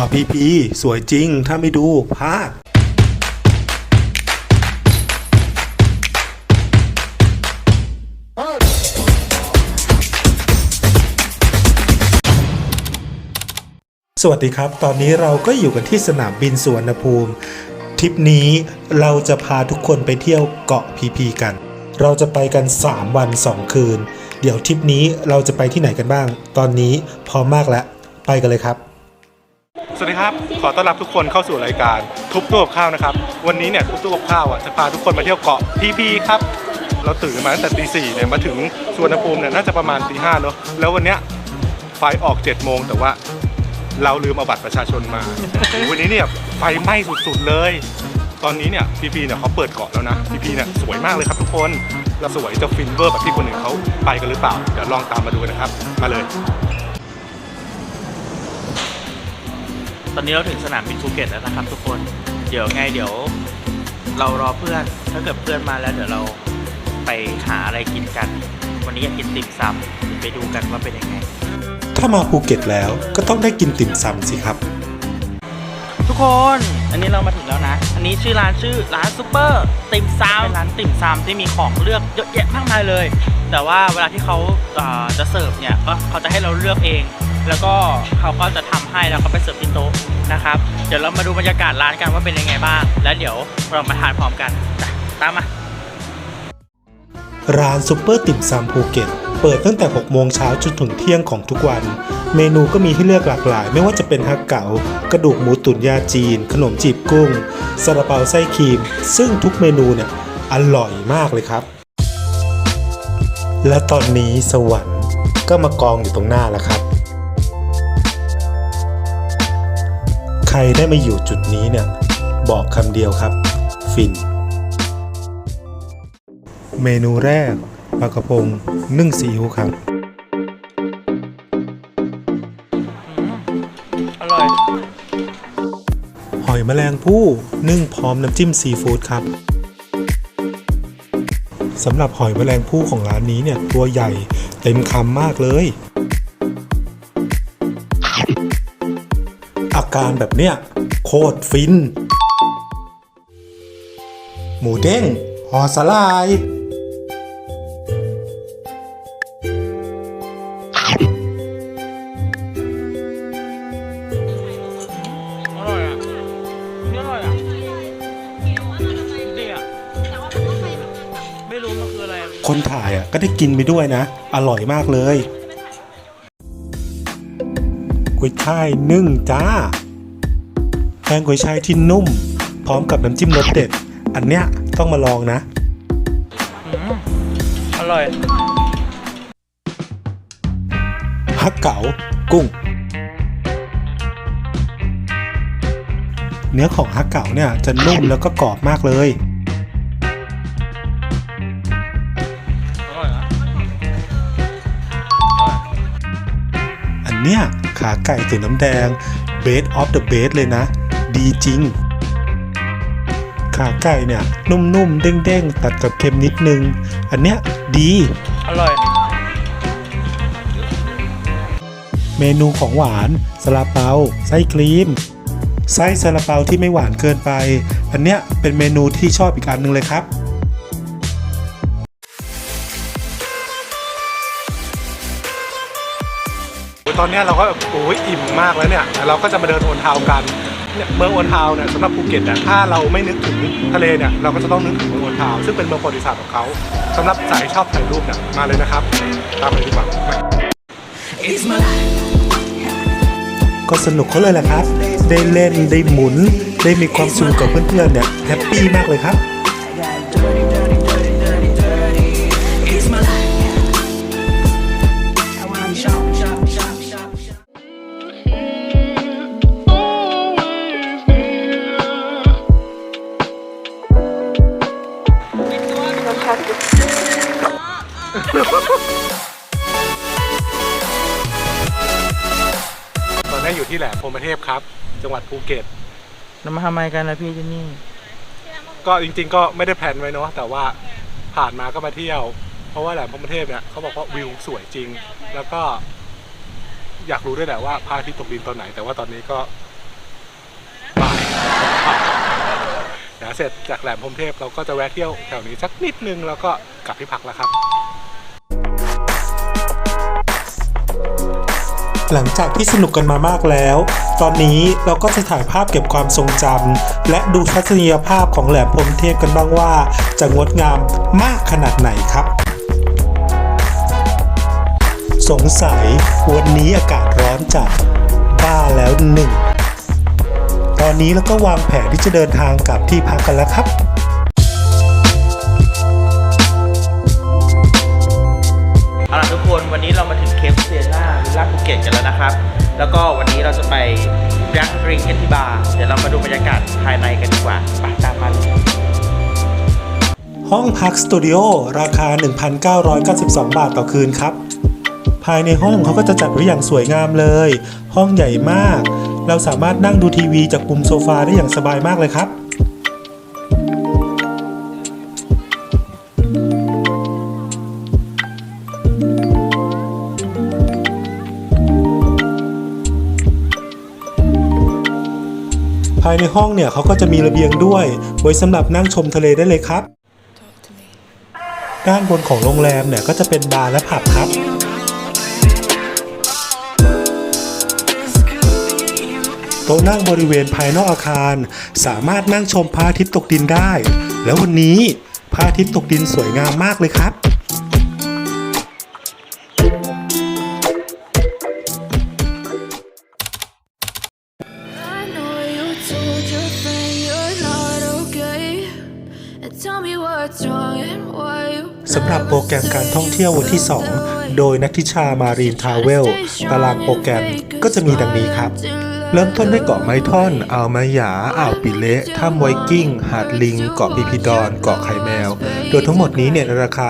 เกาะพีพีสวยจริง ถ้าไม่ดูพลาดสวัสดีครับ ตอนนี้เราก็อยู่กันที่สนามบินสุวรรณภูมิ ทริปนี้เราจะพาทุกคนไปเที่ยวเกาะพีพีกัน เราจะไปกัน 3 วัน 2 คืน เดี๋ยวทริปนี้เราจะไปที่ไหนกันบ้าง ตอนนี้พร้อมมากแล้ว ไปกันเลยครับ สวัสดีครับ ขอต้อนรับทุกคนเข้าสู่รายการทุบตู้กับข้าวนะครับ วันนี้เนี่ยทุบตู้กับข้าวอะจะพาทุกคนมาเที่ยวเกาะพีพีครับ เราตื่นมาตั้งแต่ตีสี่เนี่ยมาถึงสวนภูมิเนี่ยน่าจะประมาณตีห้าเนอะแล้ววันเนี้ยไฟออก7จ็ดโมงแต่ว่าเราลืมเอาบัตรประชาชนมา วันนี้เนี่ยไฟไหม้สุดๆเลย ตอนนี้เนี่ยพีพีเนี่ยเขาเปิดเกาะแล้วนะพีพีเนี่ยสวยมากเลยครับทุกคนเราสวยจะฟินเวอร์แบบที่คนอื่นเขาไปกันหรือเปล่า เดี๋ยวลองตามมาดูนะครับ มาเลย ตอนนี้เราถึงสนามบินภูเก็ตแล้วนะครับทุกคน เดี๋ยวไงเดี๋ยว เรารอเพื่อน ถ้าเกิดเพื่อนมาแล้วเดี๋ยวเราไปหาอะไรกินกัน วันนี้อยากกินติ่มซำเดี๋ยวไปดูกันว่าเป็นยังไง ถ้ามาภูเก็ตแล้วก็ต้องได้กินติ่มซำสิครับ ทุกคน อันนี้เรามาถึงแล้วนะ อันนี้ชื่อร้านชื่อร้านซูเปอร์ติ่มซำเป็นร้านติ่มซำที่มีของเลือกเยอะแยะมากมายเลย แต่ว่าเวลาที่เขาเอ่อจะเสิร์ฟเนี่ยก็เขาจะให้เราเลือกเอง แล้วก็เขาก็จะทำให้แล้วก็ไปเสิร์ฟที่โต๊ะนะครับ เดี๋ยวเรามาดูบรรยากาศร้านกันว่าเป็นยังไงบ้าง แล้วเดี๋ยวเรามาทานพร้อมกันตามมา ร้านซุปเปอร์ติ่มซำภูเก็ตเปิดตั้งแต่ 6 โมงเช้าจนถึงเที่ยงของทุกวัน เมนูก็มีให้เลือกหลากหลาย ไม่ว่าจะเป็นฮักเก๋า กระดูกหมูตุ๋นยาจีน ขนมจีบกุ้งซาลาเปาไส้ครีม ซึ่งทุกเมนูเนี่ยอร่อยมากเลยครับ และตอนนี้สวรรค์ก็มากองอยู่ตรงหน้าแล้วครับ ใครได้มาอยู่จุดนี้เนี่ย บอกคำเดียวครับ ฟิน เมนูแรกปลากระพงนึ่งซีอิ๊วครับ อร่อย หอยแมลงภู่นึ่งพร้อมน้ำจิ้มซีฟู้ดครับสำหรับหอยแมลงภู่ของร้านนี้เนี่ย ตัวใหญ่เต็มคำมากเลย อาการแบบเนี้ยโคตรฟิน หมูเด้งห่อสลาย อร่อยอะนี่อร่อยอะดีอะไม่รู้มันคืออะไร คนถ่ายอะก็ได้กินไปด้วยนะ อร่อยมากเลย กุ้ยช่ายนึ่งจ้าแป้งกุ้ยช่ายที่นุ่ม พร้อมกับน้ำจิ้มรสเด็ด อันเนี้ยต้องมาลองนะอืมอร่อยฮักเก๋ากุ้ง เนื้อของฮักเก๋าเนี่ยจะนุ่มแล้วก็กรอบมากเลยอร่อยนะอันเนี้ย ขาไก่ตุ๋นน้ำแดง best of the best เลยนะ ดีจริง ขาไก่เนี่ย นุ่มๆ เด้งๆ ตัดกับเค็มนิดนึง อันเนี้ยดี อร่อย เมนูของหวานซาลาเปา ไส้ครีม ไส้ซาลาเปาที่ไม่หวานเกินไป อันเนี้ยเป็นเมนูที่ชอบอีกอันหนึงเลยครับ ตอนนี้เราก็แบบโอ้ยอิ่มมากแล้วเนี่ยแต่เราก็จะมาเดินโอนทาวน์กันเนี่ยเมืองโอนทาวน์เนี่ยสำหรับภูเก็ตเนี่ยถ้าเราไม่นึกถึงทะเลเนี่ยเราก็จะต้องนึกถึงเมืองโอนทาวน์ซึ่งเป็นเมืองประวัติศาสตร์ของเขาสำหรับสายชอบถ่ายรูปเนี่ยมาเลยนะครับ ตามไปดีกว่ามาก็สนุกเขาเลยแหละครับ ได้เล่นได้หมุน ได้มีความสุขกับเพื่อนๆเนี่ยแฮปปี้มากเลยครับ ภูเก็ตเรามาทำไมกันนะพี่ที่นี่ ก็จริง ๆ ก็ไม่ได้แพลนไว้เนาะแต่ว่าผ่านมาก็มาเที่ยว เพราะว่าแหลมพรหมเทพเนี่ยเขาบอกว่าวิวสวยจริง แล้วก็ อยากรู้ด้วยแหละว่าพระอาทิตย์ตกดินตอนไหน แต่ว่าตอนนี้ก็เดี๋ยวเสร็จจากแหลมพรหมเทพเราก็จะแวะเที่ยวแถวนี้สักนิดนึงแล้วก็กลับที่พักแล้วครับ หลังจากที่สนุกกันมามากแล้ว ตอนนี้เราก็จะถ่ายภาพเก็บความทรงจำและดูทัศนียภาพของแหลมพรมเทพกันบ้างว่า จะงดงามมากขนาดไหนครับ สงสัยวันนี้อากาศร้อนจัดบ้าแล้วหนึ่งตอนนี้เราก็วางแผนที่จะเดินทางกลับที่พักกันแล้วครับเอาล่ะทุกคนวันนี้เรามาถึงเคปเซียนาวิลล่าภู เก็ตกันแล้วนะครับ แล้วก็วันนี้เราจะไปรักดริงกันที่บาร์เดี๋ยวเรามาดูบรรยากาศภายในกันดีกว่าไปตามมาเลยห้องพักสตูดิโอราคา 1,992 บาทต่อคืนครับ ภายในห้องเขาก็จะจัดไว้อย่างสวยงามเลย ห้องใหญ่มาก เราสามารถนั่งดูทีวีจากปุ่มโซฟาได้อย่างสบายมากเลยครับายในห้องเนี่ยเขาก็จะมีระเบียงด้วย ไว้สำหรับนั่งชมทะเลได้เลยครับ ด้านบนของโรงแรมเนี่ยก็จะเป็นบาร์และผับครับ โต๊ะนั่งบริเวณภายนอกอาคาร สามารถนั่งชมพระอาทิตย์ตกดินได้ แล้ววันนี้พระอาทิตย์ตกดินสวยงามมากเลยครับ สำหรับโปรแกรมการท่องเที่ยววันที่ 2 โดยนักทิชามารีนทราเวล ตารางโปรแกรมก็จะมีดังนี้ครับ เริ่มต้นด้วยเกาะไม้ท่อน อ่าวมายา อ่าวปิเละถ้ำไวกิ้ง หาดลิง เกาะพิพิดอน เกาะไข่แมว โดยทั้งหมดนี้เนี่ยในราคา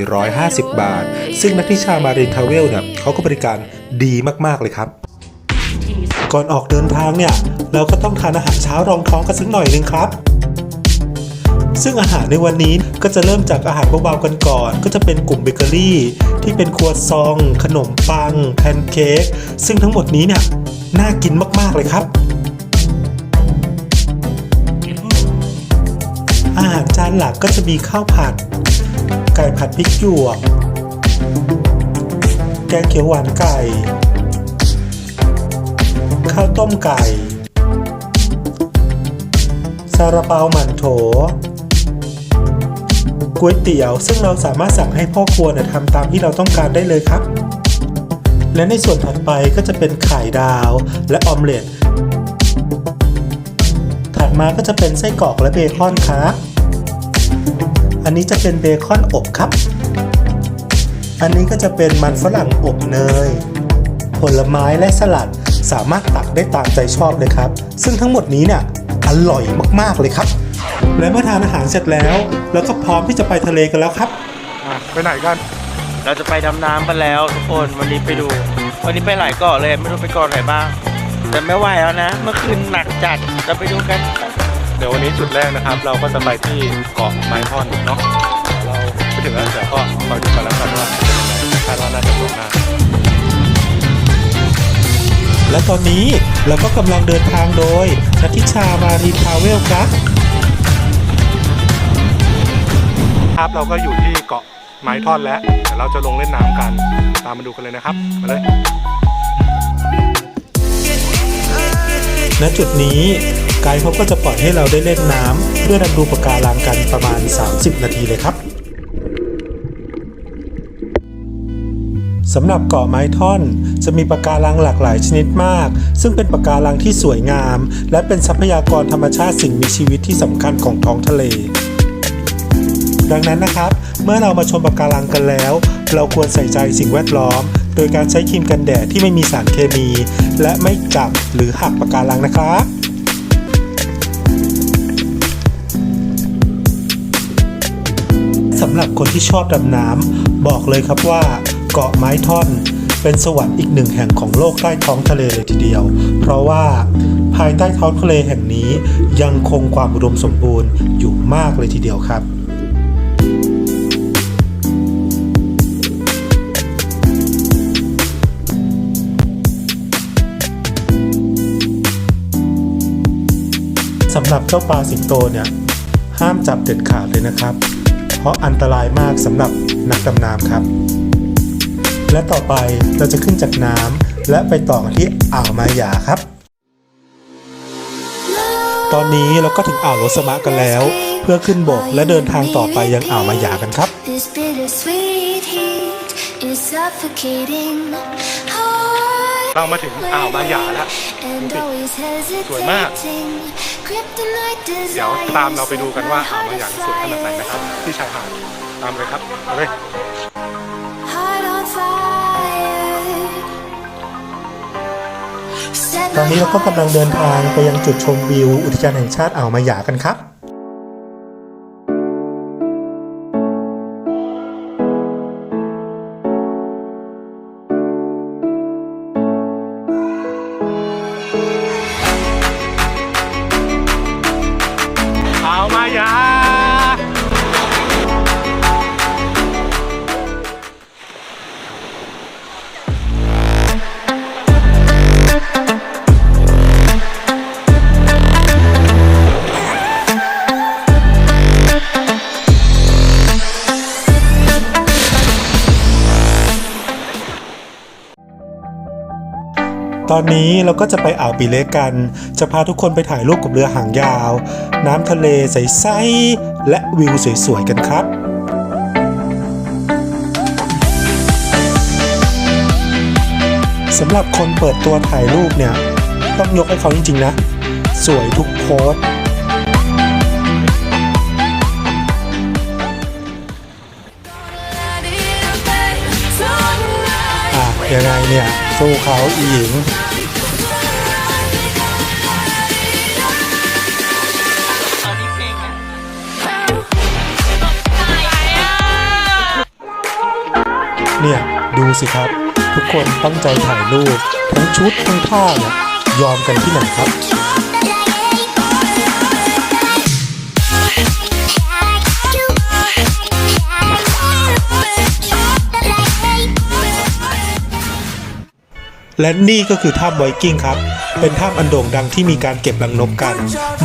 1,450 บาท ซึ่งนักทิชามารีนทราเวลเนี่ยเขาก็บริการดีมากๆเลยครับ ก่อนออกเดินทางเนี่ยเราก็ต้องทานอาหารเช้ารองท้องกันสักหน่อยหนึงครับ ซึ่งอาหารในวันนี้ก็จะเริ่มจากอาหารเบาๆกันก่อน ก็จะเป็นกลุ่มเบเกอรี่ ที่เป็นครัวซอง ขนมปัง แพนเค้กซึ่งทั้งหมดนี้เนี่ยน่ากินมากๆเลยครับ อาหารจานหลักก็จะมีข้าวผัด ไก่ผัดพริกหยวก แกงเขียวหวานไก่ ข้าวต้มไก่ซาลาเปาหมั่นโถ ก๋วยเตี๋ยว ซึ่งเราสามารถสั่งให้พ่อครัวเนี่ยทำตามที่เราต้องการได้เลยครับ และในส่วนถัดไปก็จะเป็นไข่ดาวและออมเล็ตถัดมาก็จะเป็นไส้กรอกและเบคอนครับอันนี้จะเป็นเบคอนอบครับ อันนี้ก็จะเป็นมันฝรั่งอบเนย ผลไม้และสลัดสามารถตักได้ตามใจชอบเลยครับ ซึ่งทั้งหมดนี้เนี่ยอร่อยมากๆเลยครับ และเมื่อทานอาหารเสร็จแล้วเราก็พร้อมที่จะไปทะเลกันแล้วครับ อะไปไหนกัน เราจะไปดำน้ำกันแล้วทุกคนวันนี้ไปดู วันนี้ไปหลายเกาะเลยไม่รู้ไปเกาะไหนบ้าง แต่ไม่ไหวแล้วนะ เมื่อคืนหนักจัดเราไปดูกัน เดี๋ยววันนี้จุดแรกนะครับ เราก็จะไปที่เกาะไม้ท่อนเนาะเราไปถึงแล้วเดี๋ยวก็คอยดูกันแล้วกันว่าเป็นยังไงคาดว่าน่าจะสวยมากและตอนนี้เราก็กำลังเดินทางโดยนัทธิชามารีทราเวลครับ ครับ เราก็อยู่ที่เกาะไม้ท่อนแล้วเดี๋ยวเราจะลงเล่นน้ำกัน ตามมาดูกันเลยนะครับ มาเลย ณ จุดนี้ไกด์เขาก็จะปล่อยให้เราได้เล่นน้ำเพื่อดำดูปะการังกันประมาณ 30 นาทีเลยครับสำหรับเกาะไม้ท่อน จะมีปะการังหลากหลายชนิดมาก ซึ่งเป็นปะการังที่สวยงาม และเป็นทรัพยากรธรรมชาติสิ่งมีชีวิตที่สำคัญของท้องทะเล ดังนั้นนะครับ เมื่อเรามาชมปะการังกันแล้ว เราควรใส่ใจสิ่งแวดล้อม โดยการใช้ครีมกันแดดที่ไม่มีสารเคมี และไม่จับหรือหักปะการังนะครับสำหรับคนที่ชอบดำน้ำบอกเลยครับว่า เกาะไม้ท่อน เป็นสวรรค์อีกหนึ่งแห่งของโลกใต้ท้องทะเลเลยทีเดียว เพราะว่าภายใต้ท้องทะเลแห่งนี้ยังคงความอุดมสมบูรณ์อยู่มากเลยทีเดียวครับ หรับเจ้าปลาสิงโตเนี่ยห้ามจับเด็ดขาดเลยนะครับ เพราะอันตรายมากสำหรับนักดำน้ำครับ และต่อไปเราจะขึ้นจากน้ำและไปต่อกันที่อ่าวมาหยาครับ ตอนนี้เราก็ถึงอ่าวโรสมะกันแล้ว เพื่อขึ้นบกและเดินทางต่อไปยังอ่าวมาหยากันครับ This bittersweet heat is suffocating. Heart เรามาถึงอ่าวมาหยาแล้ว and always สวยมาก hesitating. Kryptonite เดี๋ยว desires ตามเราไปดูกันว่าอ่าวมาหยา heart สวยขนาดไหน fire. นะครับ ที่ชายหาดตามเลยครับเอาเลย Heart on fire. Set ตอนนี้เราก็กำลังเดินทางไปยังจุดชมวิว อุทยานแห่งชาติอ่าวมาหยากันครับ ตอนนี้เราก็จะไปอ่าวปีเล็กกัน จะพาทุกคนไปถ่ายรูปกับเรือหางยาว น้ำทะเลใสๆและวิวสวยๆกันครับสำหรับคนเปิดตัวถ่ายรูปเนี่ย ต้องยกให้เขาจริงๆนะ สวยทุกโพส ยังไงเนี่ย สู้เขาอีหญิงเนี่ย ดูสิครับ ทุกคนตั้งใจถ่ายรูปทั้งชุดทั้งท่าเนี่ยยอมกันที่ไหนครับ และนี่ก็คือถ้ำไวกิ้งครับ เป็นถ้ำอันโด่งดังที่มีการเก็บรังนกกัน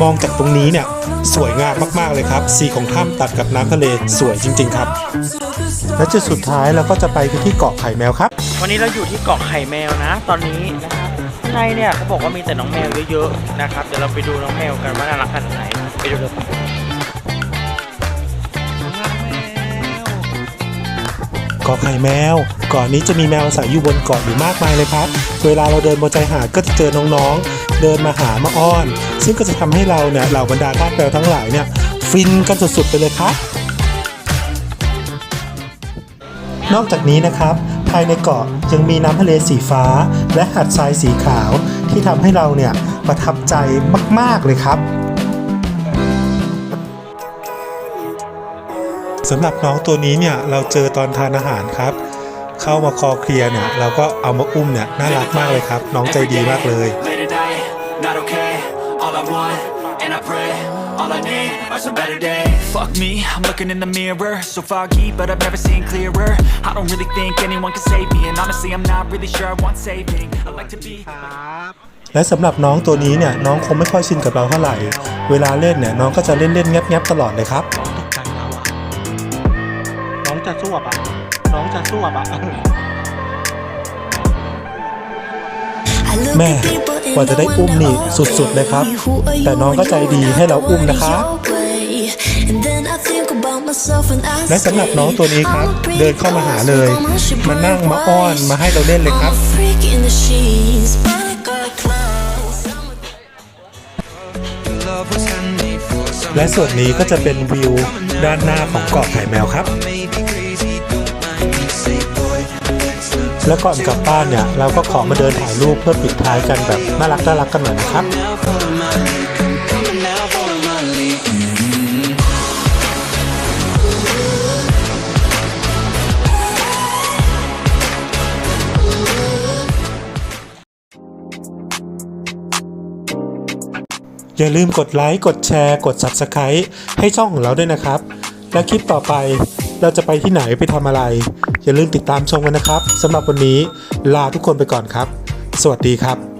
มองจากตรงนี้เนี่ยสวยงามมากๆเลยครับ สีของถ้ำตัดกับน้ำทะเลสวยจริง ๆ ครับ และจุดสุดท้ายเราก็จะไปกันที่เกาะไข่แมวครับ วันนี้เราอยู่ที่เกาะไข่แมวนะ ตอนนี้นะครับในเนี่ยเขาบอกว่ามีแต่น้องแมวเยอะๆนะครับเดี๋ยวเราไปดูน้องแมวกันว่าน่ารักขนาดไหนไปดูเลย กาะไข่แมวเกาะนี้จะมีแมวอาศัยอยู่บนเกาะอยู่มากมายเลยครับ เวลาเราเดินบนชายหาดก็จะเจอน้องๆ เดินมาหามาอ้อน ซึ่งก็จะทำให้เราเนี่ยเหล่าบรรดาทาสแมวทั้งหลายเนี่ยฟินกันสุดๆไปเลยครับ นอกจากนี้นะครับภายในเกาะยังมีน้ำทะเลสีฟ้า และหาดทรายสีขาวที่ทำให้เราเนี่ยประทับใจมากๆเลยครับ สำหรับน้องตัวนี้เนี่ยเราเจอตอนทานอาหารครับ เข้ามาคอเคลียร์เนี่ยเราก็เอามาอุ้มเนี่ยน่ารักมากเลยครับ น้องใจดีมากเลย Late at night, not okay. All I want, and I pray, all I need are some better days. Fuck me, I'm looking in the mirror, so foggy, but I've never seen clearer. I don't really think anyone can save me, and honestly, I'm not really sure I want saving. I like to be. และสำหรับน้องตัวนี้เนี่ยน้องคงไม่ค่อยชินกับเราเท่าไหร่ เวลาเล่นเนี่ยน้องก็จะเล่นเล่นๆแงบๆตลอดเลยครับ จะสู้อะ น้องจะสู้อะ แม่กว่าจะได้อุ้มนี่สุดๆเลยครับ แต่น้องก็ใจดีให้เราอุ้มนะครับและสำหรับน้องตัวนี้ครับ เดินเข้ามาหาเลย มานั่งมาอ้อนมาให้เราเล่นเลยครับ และส่วนนี้ก็จะเป็นวิวด้านหน้าของเกาะไข่แมวครับ แล้วก่อนกลับบ้านเนี่ยเราก็ขอมาเดินถ่ายรูปเพื่อปิดท้ายกันแบบน่ารักน่ารักกันหน่อยนะครับอย่าลืมกดไลค์ กดแชร์ กด Subscribe ให้ช่องของเราด้วยนะครับ และคลิปต่อไปเราจะไปที่ไหนไปทำอะไร อย่าลืมติดตามชมกันนะครับสำหรับวันนี้ลาทุกคนไปก่อนครับ สวัสดีครับ